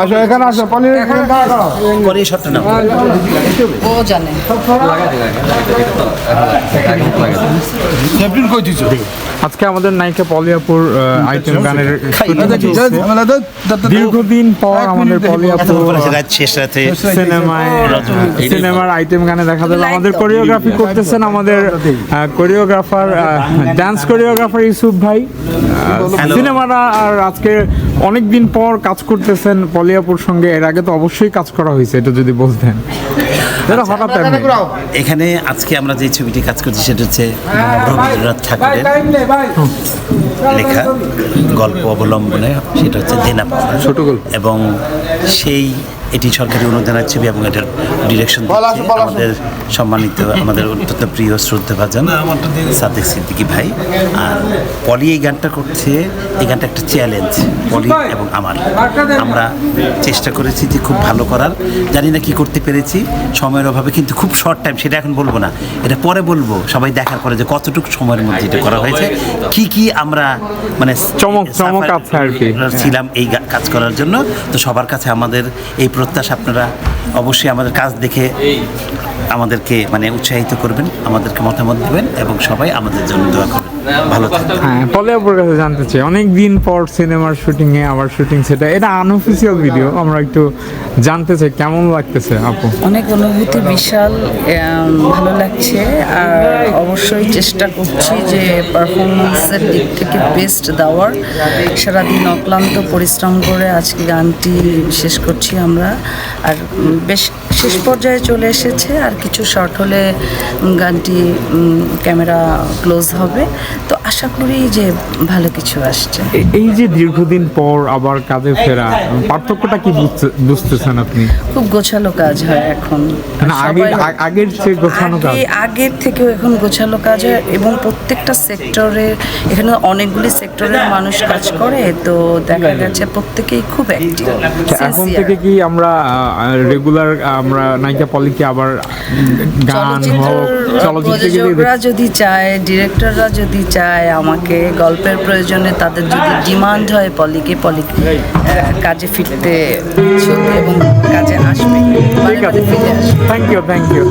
আসো এখানে আসো পনির করে শটটা নাও। ও জানে। ক্যাপ্টেন কই দিছো? আজকে আমাদের নায়িকা পলিয়াপুর আইটেম গানের। আমরা দাদ দাদ দীর্ঘদিন পর আমাদের পলিয়াপুর শেষ রাতে। সিনেমায় সিনেমার আইটেম গানে দেখা যাবে। আমাদের কোরিওগ্রাফি করতেছেন আমাদের কোরিওগ্রাফার ডান্স কোরিওগ্রাফার ইউসুফ ভাই. সিনেমাটা আর আজকে অনেক দিন পর কাজ করতেছেন পলিয়াপুর সঙ্গে এর আগে তো অবশ্যই কাজ করা হয়েছে এটা যদি বলতেন। হঠাৎ এখানে আজকে আমরা যে ছবিটি কাজ করছি সেটা হচ্ছে রবীন্দ্রনাথ ঠাকুরের লেখা গল্প অবলম্বনে সেটা হচ্ছে দেনা পাওয়া ছোট গল্প। এবং সেই এটি সরকারি অনুদানের ছবি এবং এটার ডিরেকশন আমাদের সম্মানিত আমাদের অত্যন্ত প্রিয় শ্রদ্ধাভাজন সাদেক সিদ্দিকি ভাই। আর পলি এই গানটা করছে এই গানটা একটা চ্যালেঞ্জ পলি এবং আমার। আমরা চেষ্টা করেছি যে খুব ভালো করার। জানি না কি করতে পেরেছি সময়ের অভাবে কিন্তু খুব শর্ট টাইম সেটা এখন বলব না। এটা পরে বলব সবাই দেখার পরে যে কতটুকু সময়ের মধ্যে এটা করা হয়েছে। কি কি আমরা মানে চমক- চমক সাফার- আছে আর কি। ছিলাম এই কাজ করার জন্য। তো সবার কাছে আমাদের এই প্রত্যাশা আপনারা অবশ্যই আমাদের কাজ দেখে আমাদেরকে মানে উৎসাহিত করবেন আমাদেরকে মতামত দেবেন এবং সবাই আমাদের জন্য দোয়া করবেন। ভালো থাকবেন। হ্যাঁ পলিয়াপুর কাছে জানতে চাই অনেক দিন পর সিনেমার শুটিং এ আবার শুটিং সেটা এটা আনঅফিসিয়াল ভিডিও আমরা একটু জানতে চাই কেমন লাগতেছে আপু? অনেক অনুভূতি বিশাল ভালো লাগছে আর অবশ্যই চেষ্টা করছি যে পারফরমেন্সের দিক থেকে বেস্ট দেওয়ার। সারাদিন অক্লান্ত পরিশ্রম করে আজকে গানটি শেষ করছি আমরা আর বেশ শেষ পর্যায়ে চলে এসেছে আর কিছু শর্ট হলে গানটি ক্যামেরা ক্লোজ হবে। তো আশা করি যে ভালো কিছু আসছে। এই যে দীর্ঘদিন পর আবার কাজে ফেরা পার্থক্যটা কি বুঝতেছেন আপনি? খুব গোছালো কাজ হয় এখন। না আগে সবাই- আ- আগের যে গোছানো কাজ? আগের থেকেও এখন গোছালো কাজ হয় এবং প্রত্যেকটা সেক্টরে এখানে অনেকগুলি সেক্টরের মানুষ কাজ করে তো দেখা গেছে প্রত্যেকেই খুব অ্যাক্টিভ এখন থেকে কি আমরা রেগুলার আমরা নায়িকা পলিকে আবার গান প্রযোজকরা যদি চায় ডিরেক্টররা যদি চায় আমাকে গল্পের প্রয়োজনে তাদের যদি ডিমান্ড হয় পলিকে পলি কাজে ফিরতে এবং কাজে আসবে থ্যাংক ইউ থ্যাংক ইউ